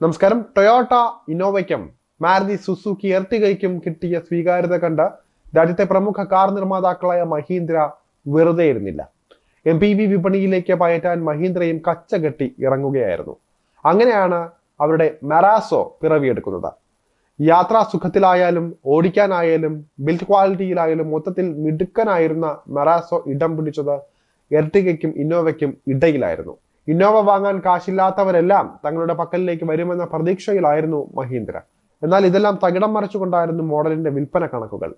നമസ്കാരം. ടൊയോട്ട ഇന്നോവയ്ക്കും മാരുതി സുസുക്കി എർട്ടിഗയ്ക്കും കിട്ടിയ സ്വീകാര്യത കണ്ട് രാജ്യത്തെ പ്രമുഖ കാർ നിർമ്മാതാക്കളായ മഹീന്ദ്ര വെറുതെ ഇരുന്നില്ല. എം പി വി വിപണിയിലേക്ക് പയറ്റാൻ മഹീന്ദ്രയും കച്ചകെട്ടി ഇറങ്ങുകയായിരുന്നു. അങ്ങനെയാണ് അവരുടെ മെറാസോ പിറവിയെടുക്കുന്നത്. യാത്രാ സുഖത്തിലായാലും ഓടിക്കാനായാലും ബിൽഡ് ക്വാളിറ്റിയിലായാലും മൊത്തത്തിൽ മിടുക്കനായിരുന്ന മെറാസോ ഇടം പിടിച്ചത് എർട്ടിഗയ്ക്കും ഇന്നോവയ്ക്കും ഇടയിലായിരുന്നു. ഇന്നോവ വാങ്ങാൻ കാശില്ലാത്തവരെല്ലാം തങ്ങളുടെ പക്കലിലേക്ക് വരുമെന്ന പ്രതീക്ഷയിലായിരുന്നു മഹീന്ദ്ര. എന്നാൽ ഇതെല്ലാം തകിടം മറിച്ചുകൊണ്ടായിരുന്നു മോഡലിന്റെ വിൽപ്പന കണക്കുകൾ.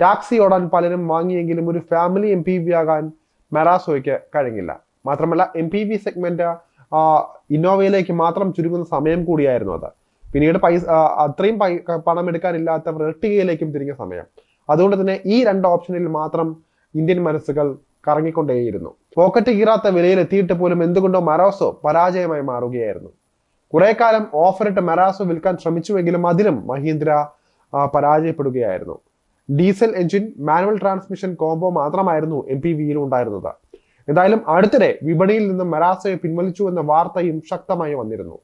ടാക്സി ഓടാൻ പലരും വാങ്ങിയെങ്കിലും ഒരു ഫാമിലി എം പി വി ആകാൻ മെറാസോയ്ക്ക് കഴിഞ്ഞില്ല. മാത്രമല്ല എം പി വി സെഗ്മെന്റ് ഇന്നോവയിലേക്ക് മാത്രം ചുരുങ്ങുന്ന സമയം കൂടിയായിരുന്നു അത്. പിന്നീട് പൈസ അത്രയും പൈ പണം എടുക്കാനില്ലാത്തവർ എർട്ടിഗയിലേക്കും തിരിഞ്ഞ സമയം. അതുകൊണ്ട് തന്നെ ഈ രണ്ട് ഓപ്ഷനിൽ മാത്രം ഇന്ത്യൻ മനസ്സുകൾ കറങ്ങിക്കൊണ്ടേയിരുന്നു. പോക്കറ്റ് കീറാത്ത വിലയിൽ എത്തിയിട്ട് പോലും എന്തുകൊണ്ടോ മറാസോ പരാജയമായി മാറുകയായിരുന്നു. കുറെ കാലം ഓഫറിട്ട് മറാസോ വിൽക്കാൻ ശ്രമിച്ചുവെങ്കിലും അതിലും Mahindra പരാജയപ്പെടുകയായിരുന്നു. Diesel engine manual transmission combo മാത്രമായിരുന്നു എം പി വിയിൽ ഉണ്ടായിരുന്നത്. എന്തായാലും അടുത്തിടെ വിപണിയിൽ നിന്നും മെറാസോയെ പിൻവലിച്ചു എന്ന വാർത്തയും ശക്തമായി വന്നിരുന്നു.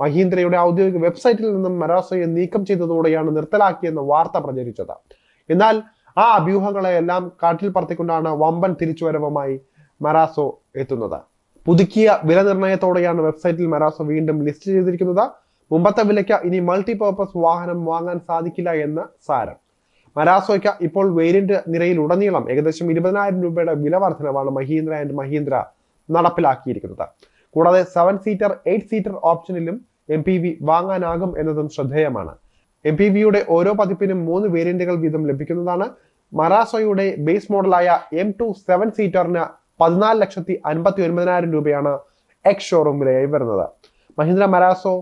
മഹീന്ദ്രയുടെ ഔദ്യോഗിക വെബ്സൈറ്റിൽ നിന്നും മെറാസോയെ നീക്കം ചെയ്തതോടെയാണ് നിർത്തലാക്കിയെന്ന വാർത്ത പ്രചരിച്ചത്. എന്നാൽ ആ അഭ്യൂഹങ്ങളെയെല്ലാം കാറ്റിൽ പറത്തിക്കൊണ്ടാണ് വമ്പൻ തിരിച്ചുവരവുമായി മെറാസോ എത്തുന്നത്. പുതുക്കിയ വില നിർണയത്തോടെയാണ് വെബ്സൈറ്റിൽ മെറാസോ വീണ്ടും ലിസ്റ്റ് ചെയ്തിരിക്കുന്നത്. മുമ്പത്തെ വിലയ്ക്ക് ഇനി മൾട്ടിപർപ്പസ് വാഹനം വാങ്ങാൻ സാധിക്കില്ല എന്ന് സാരം. മരാസോയ്ക്ക് ഇപ്പോൾ വേരിയന്റ് നിരയിൽ ഉടനീളം ഏകദേശം ഇരുപതിനായിരം രൂപയുടെ വില വർധനവാണ് മഹീന്ദ്ര ആൻഡ് മഹീന്ദ്ര നടപ്പിലാക്കിയിരിക്കുന്നത്. കൂടാതെ സെവൻ സീറ്റർ എയ്റ്റ് സീറ്റർ ഓപ്ഷനിലും എം പി വി വാങ്ങാനാകും എന്നതും ശ്രദ്ധേയമാണ്. എം പി വിയുടെ ഓരോ പതിപ്പിനും മൂന്ന് വേരിയന്റുകൾ വീതം ലഭിക്കുന്നതാണ്. മറാസോയുടെ ബേസ് മോഡലായ എം ടു സെവൻ സീറ്ററിന് പതിനാല് ലക്ഷത്തി അൻപത്തി ഒൻപതിനായിരം രൂപയാണ് എക്സ് ഷോറൂം വിലയായി വരുന്നത്. Mahindra Marazzo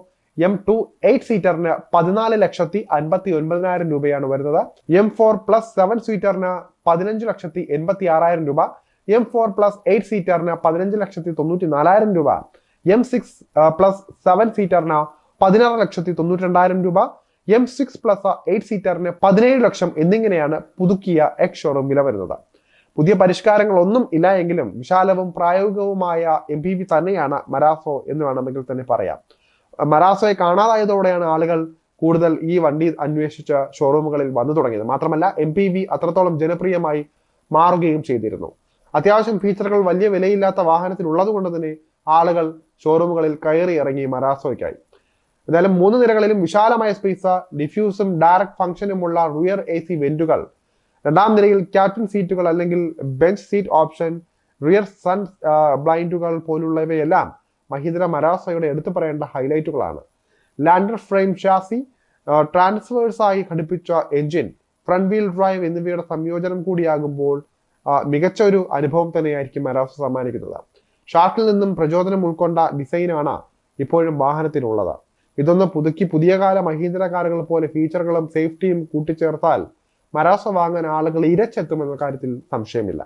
M two eight സീറ്ററിന് പതിനാല് ലക്ഷത്തി അൻപത്തി ഒൻപതിനായിരം രൂപയാണ് വരുന്നത്. എം ഫോർ പ്ലസ് സെവൻ സീറ്ററിന് പതിനഞ്ച് ലക്ഷത്തി എൺപത്തി ആറായിരം രൂപ. എം ഫോർ പ്ലസ് എയ്റ്റ് സീറ്ററിന് പതിനഞ്ച് ലക്ഷത്തി തൊണ്ണൂറ്റി നാലായിരം രൂപ എം സിക്സ് പ്ലസ് സെവൻ സീറ്ററിന് പതിനാറ് ലക്ഷത്തി തൊണ്ണൂറ്റി രണ്ടായിരം രൂപ. എം സിക്സ് പ്ലസ് എയ്റ്റ് സീറ്ററിന് പതിനേഴ് ലക്ഷം എന്നിങ്ങനെയാണ് പുതുക്കിയ എക്സ് ഷോറൂം വില വരുന്നത്. പുതിയ പരിഷ്കാരങ്ങളൊന്നും ഇല്ല എങ്കിലും വിശാലവും പ്രായോഗികവുമായ എം പി വി തന്നെയാണ് മരാസോ എന്ന് വേണമെങ്കിൽ തന്നെ പറയാം. മരാസോയെ കാണാതായതോടെയാണ് ആളുകൾ കൂടുതൽ ഈ വണ്ടി അന്വേഷിച്ച ഷോറൂമുകളിൽ വന്നു തുടങ്ങിയത്. മാത്രമല്ല എം പി വി അത്രത്തോളം ജനപ്രിയമായി മാറുകയും ചെയ്തിരുന്നു. അത്യാവശ്യം ഫീച്ചറുകൾ വലിയ വിലയില്ലാത്ത വാഹനത്തിൽ ഉള്ളതുകൊണ്ട് തന്നെ ആളുകൾ ഷോറൂമുകളിൽ കയറി ഇറങ്ങി മറാസോയ്ക്കായി എന്തായാലും മൂന്ന് നിരകളിലും വിശാലമായ സ്പേസ് ഡിഫ്യൂസും ഡയറക്ട് ഫംഗ്ഷനുമുള്ള റിയർ എ സി വെന്റുകൾ രണ്ടാം നിരയിൽ ക്യാപ്റ്റൻ സീറ്റുകൾ അല്ലെങ്കിൽ bench seat option rear sun ബ്ലൈൻഡുകൾ പോലുള്ളവയെല്ലാം മഹീന്ദ്ര മരാസയുടെ എടുത്തു പറയേണ്ട ഹൈലൈറ്റുകളാണ് ലാൻഡർ ഫ്രെയിം ഷാസി ട്രാൻസ്ഫേഴ്സ് ആയി ഘടിപ്പിച്ച എഞ്ചിൻ ഫ്രണ്ട് വീൽ ഡ്രൈവ് എന്നിവയുടെ സംയോജനം കൂടിയാകുമ്പോൾ മികച്ച ഒരു അനുഭവം തന്നെയായിരിക്കും മരാസ സമ്മാനിക്കുന്നത്. ഷാർക്കിൽ നിന്നും പ്രചോദനം ഉൾക്കൊണ്ട ഡിസൈനാണ് ഇപ്പോഴും വാഹനത്തിനുള്ളത്. ഇതൊന്ന് പുതുക്കി പുതിയ കാല മഹീന്ദ്ര കാറുകൾ പോലെ ഫീച്ചറുകളും സേഫ്റ്റിയും കൂട്ടിച്ചേർത്താൽ മരാസ വാങ്ങാൻ ആളുകൾ ഇരച്ചെത്തുമെന്ന കാര്യത്തിൽ സംശയമില്ല.